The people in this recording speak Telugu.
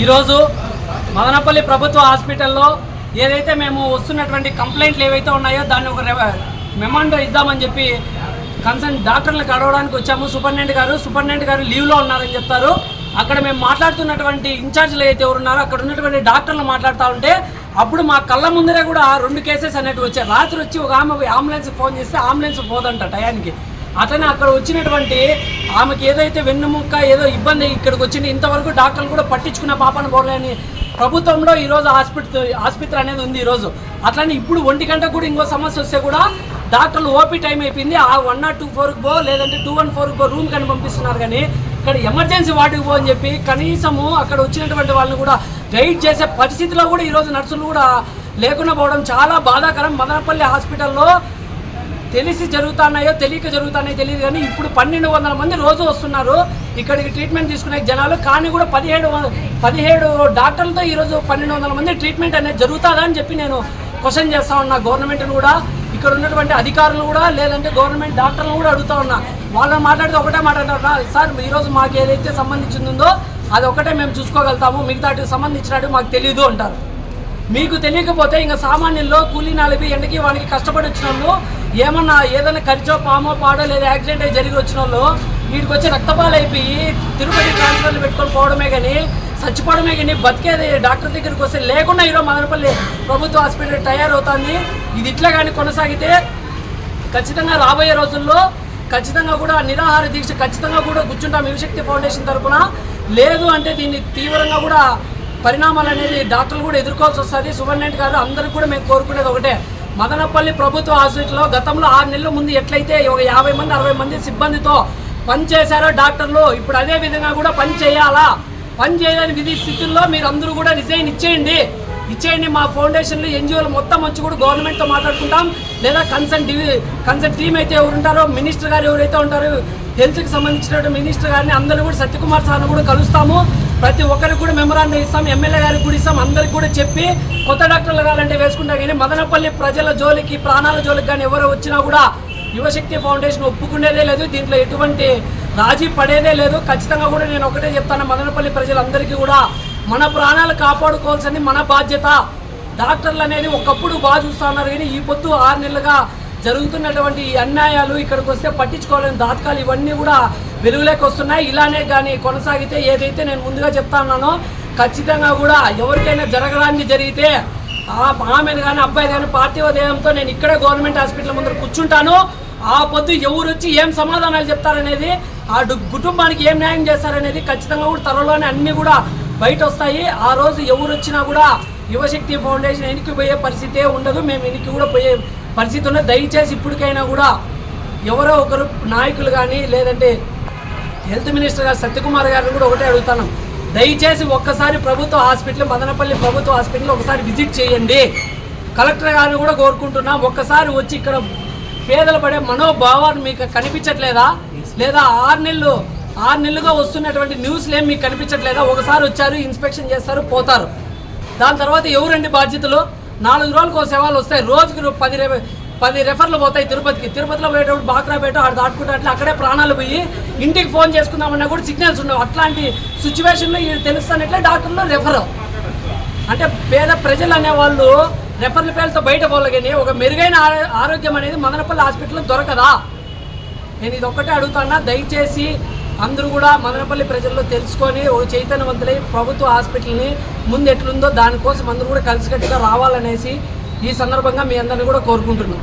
ఈరోజు మదనపల్లి ప్రభుత్వ హాస్పిటల్లో ఏదైతే మేము వస్తున్నటువంటి కంప్లైంట్లు ఏవైతే ఉన్నాయో దాన్ని ఒక మెమాండో ఇద్దామని చెప్పి కన్సర్న్ డాక్టర్లు కడవడానికి వచ్చాము. సూపరింటెండెంట్ గారు సూపరింటెండెంట్ గారు లీవ్లో ఉన్నారని చెప్తారు. అక్కడ మేము మాట్లాడుతున్నటువంటి ఇన్ఛార్జ్లు అయితే ఎవరు ఉన్నారో అక్కడ ఉన్నటువంటి డాక్టర్లు మాట్లాడుతూ ఉంటే అప్పుడు మా కళ్ళ ముందరే కూడా రెండు కేసెస్ అనేవి వచ్చాయి. రాత్రి వచ్చి ఒక ఆమె అంబులెన్స్ ఫోన్ చేస్తే అంబులెన్స్ పోదంట టయానికి. అట్లనే అక్కడ వచ్చినటువంటి ఆమెకి ఏదైతే వెన్నుముక్క ఏదో ఇబ్బంది ఇక్కడికి వచ్చింది ఇంతవరకు డాక్టర్లు కూడా పట్టించుకున్న పాపను పోలేని ప్రభుత్వంలో ఈరోజు హాస్పిటల్ ఆసుపత్రి అనేది ఉంది ఈరోజు. అట్లనే ఇప్పుడు ఒంటి గంట కూడా ఇంకో సమస్య వస్తే కూడా డాక్టర్లు ఓపీ టైం అయిపోయింది. ఆ వన్ నాట్ టూ ఫోర్కి పో లేదంటే టూ వన్ ఫోర్కి పో రూమ్ కానీ పంపిస్తున్నారు కానీ ఇక్కడ ఎమర్జెన్సీ వార్డుకి పో అని చెప్పి కనీసము అక్కడ వచ్చినటువంటి వాళ్ళని కూడా గైడ్ చేసే పరిస్థితిలో కూడా ఈరోజు నర్సులు కూడా లేకుండా పోవడం చాలా బాధాకరం. మదనపల్లి హాస్పిటల్లో తెలిసి జరుగుతున్నాయో తెలియక జరుగుతున్నాయో తెలియదు కానీ ఇప్పుడు పన్నెండు వందల మంది రోజు వస్తున్నారు. ఇక్కడికి ట్రీట్మెంట్ తీసుకునే జనాలు కానీ కూడా పదిహేడు పదిహేడు డాక్టర్లతో ఈరోజు పన్నెండు వందల మంది ట్రీట్మెంట్ అనేది జరుగుతుందా అని చెప్పి నేను క్వశ్చన్ చేస్తా ఉన్నా. గవర్నమెంట్ని కూడా ఇక్కడ ఉన్నటువంటి అధికారులు కూడా లేదంటే గవర్నమెంట్ డాక్టర్లు కూడా అడుగుతా ఉన్నా. వాళ్ళని మాట్లాడితే ఒకటే మాట్లాడారు సార్ ఈరోజు మాకు ఏదైతే సంబంధించిందో అది ఒకటే మేము చూసుకోగలుగుతాము. మిగతాటికి సంబంధించినట్టు మాకు తెలియదు అంటారు. మీకు తెలియకపోతే ఇంకా సామాన్యుల్లో కూలీ నాలిపి ఎండకి వాళ్ళకి కష్టపడి వచ్చిన వాళ్ళు ఏమన్నా ఏదైనా ఖర్చో పామో పాడో లేదా యాక్సిడెంట్ అయి జరిగి వచ్చిన వాళ్ళు వీటికి వచ్చి రక్తపాలు అయిపోయి తిరుపతి ట్రాన్స్ఫర్లు పెట్టుకొని పోవడమే కానీ చచ్చిపోవడమే కానీ బతికేది డాక్టర్ దగ్గరికి వస్తే లేకుండా ఈరోజు మదనపల్లి ప్రభుత్వ హాస్పిటల్ తయారవుతుంది ఇది ఇట్లా కానీ కొనసాగితే ఖచ్చితంగా రాబోయే రోజుల్లో ఖచ్చితంగా కూడా నిరాహార దీక్ష ఖచ్చితంగా కూడా కూర్చుంటాం. యువశక్తి ఫౌండేషన్ తరఫున లేదు అంటే దీన్ని తీవ్రంగా కూడా పరిణామాలు అనేది డాక్టర్లు కూడా ఎదుర్కోవాల్సి వస్తుంది. సూపరింటెండెంట్ గారు అందరికీ కూడా మేము కోరుకునేది ఒకటే. మదనపల్లి ప్రభుత్వ హాస్పిటల్లో గతంలో ఆరు నెలల ముందు ఎట్లయితే ఒక యాభై మంది అరవై మంది సిబ్బందితో పని చేశారో డాక్టర్లు ఇప్పుడు అదే విధంగా కూడా పని చేయాలా? పని చేయలేని విధి స్థితుల్లో మీరు అందరూ కూడా రిజైన్ ఇచ్చేయండి. ఇచ్చేయండి మా ఫౌండేషన్లు ఎన్జిఓలు మొత్తం వచ్చి కూడా గవర్నమెంట్తో మాట్లాడుకుంటాం. లేదా కన్సర్న్ డివి కన్సర్న్ టీమ్ అయితే ఎవరు ఉంటారో మినిస్టర్ గారు ఎవరైతే ఉంటారో హెల్త్కి సంబంధించిన మినిస్టర్ గారిని అందరూ కూడా సత్యకుమార్ సార్ని కూడా కలుస్తాము. ప్రతి ఒక్కరికి కూడా మెమరాండం ఇస్తాం ఎమ్మెల్యే గారికి కూడా ఇస్తాం అందరికి కూడా చెప్పి కొత్త డాక్టర్లు కావాలంటే వేసుకుంటా కానీ మదనపల్లి ప్రజల జోలికి ప్రాణాల జోలికి కానీ ఎవరు వచ్చినా కూడా యువశక్తి ఫౌండేషన్ ఒప్పుకునేదే లేదు దీంట్లో ఎటువంటి రాజీ పడేదే లేదు. ఖచ్చితంగా కూడా నేను ఒకటే చెప్తాను మదనపల్లి ప్రజలందరికీ కూడా మన ప్రాణాలు కాపాడుకోవాల్సింది మన బాధ్యత. డాక్టర్లు అనేది ఒకప్పుడు బాగా చూస్తా ఉన్నారు కానీ ఈ పొద్దు ఆరు నెలలుగా జరుగుతున్నటువంటి అన్యాయాలు ఇక్కడికి వస్తే పట్టించుకోలేని దాతకాలు ఇవన్నీ కూడా వెలుగులోకి వస్తున్నాయి. ఇలానే కానీ కొనసాగితే ఏదైతే నేను ముందుగా చెప్తా ఉన్నానో ఖచ్చితంగా కూడా ఎవరికైనా జరగడానికి జరిగితే ఆ ఆమెను కానీ అబ్బాయి కానీ పార్టీ ఉదయంతో నేను ఇక్కడే గవర్నమెంట్ హాస్పిటల్ ముందర కూర్చుంటాను. ఆ పొద్దు ఎవరు వచ్చి ఏం సమాధానాలు చెప్తారనేది ఆ కుటుంబానికి ఏం న్యాయం చేస్తారనేది ఖచ్చితంగా కూడా త్వరలోనే అన్నీ కూడా బయట వస్తాయి ఆ రోజు ఎవరు వచ్చినా కూడా యువశక్తి ఫౌండేషన్ వెనక్కి పోయే పరిస్థితే ఉండదు మేము వెనక్కి కూడా పోయే పరిస్థితి ఉన్నది దయచేసి ఇప్పటికైనా కూడా ఎవరో ఒకరు నాయకులు కానీ లేదంటే హెల్త్ మినిస్టర్ గారు సత్యకుమార్ గారిని కూడా ఒకటే అడుగుతాను. దయచేసి ఒక్కసారి ప్రభుత్వ హాస్పిటల్ మదనపల్లి ప్రభుత్వ హాస్పిటల్ ఒకసారి విజిట్ చేయండి. కలెక్టర్ గారిని కూడా కోరుకుంటున్నాం ఒక్కసారి వచ్చి ఇక్కడ పేదలు పడే మనోభావాన్ని మీకు కనిపించట్లేదా? లేదా ఆరు నెలలు ఆరు నెలలుగా వస్తున్నటువంటి న్యూస్లు ఏం మీకు కనిపించట్లేదా? ఒకసారి వచ్చారు ఇన్స్పెక్షన్ చేస్తారు పోతారు. దాని తర్వాత ఎవరండి బాధ్యతలు? నాలుగు రోజులకు ఒక సేవలు వస్తాయి. రోజుకి పది పది రెఫర్లు పోతాయి తిరుపతికి. తిరుపతిలో పోయేటప్పుడు బాక్రాపేట ఆడ దాటుకుంటే అట్లా అక్కడే ప్రాణాలు పోయి ఇంటికి ఫోన్ చేసుకుందామన్నా కూడా సిగ్నల్స్ ఉండవు. అట్లాంటి సిచ్యువేషన్లో ఇది తెలుస్తానట్లే డాక్టర్లు రెఫర్. అంటే పేద ప్రజలు అనేవాళ్ళు రెఫర్ల పేర్లతో బయట పోవాలి ఒక మెరుగైన ఆరోగ్యం అనేది మదనపల్లి హాస్పిటల్లో దొరకదా? నేను ఇది ఒక్కటే అడుగుతానా దయచేసి అందరూ కూడా మదనపల్లి ప్రజల్లో తెలుసుకొని ఓ చైతన్యవంతులై ప్రభుత్వ హాస్పిటల్ని ముందు ఎట్లుందో దానికోసం అందరూ కూడా కలిసికట్టుగా రావాలనేసి ఈ సందర్భంగా మీ అందరిని కూడా కోరుకుంటున్నాం.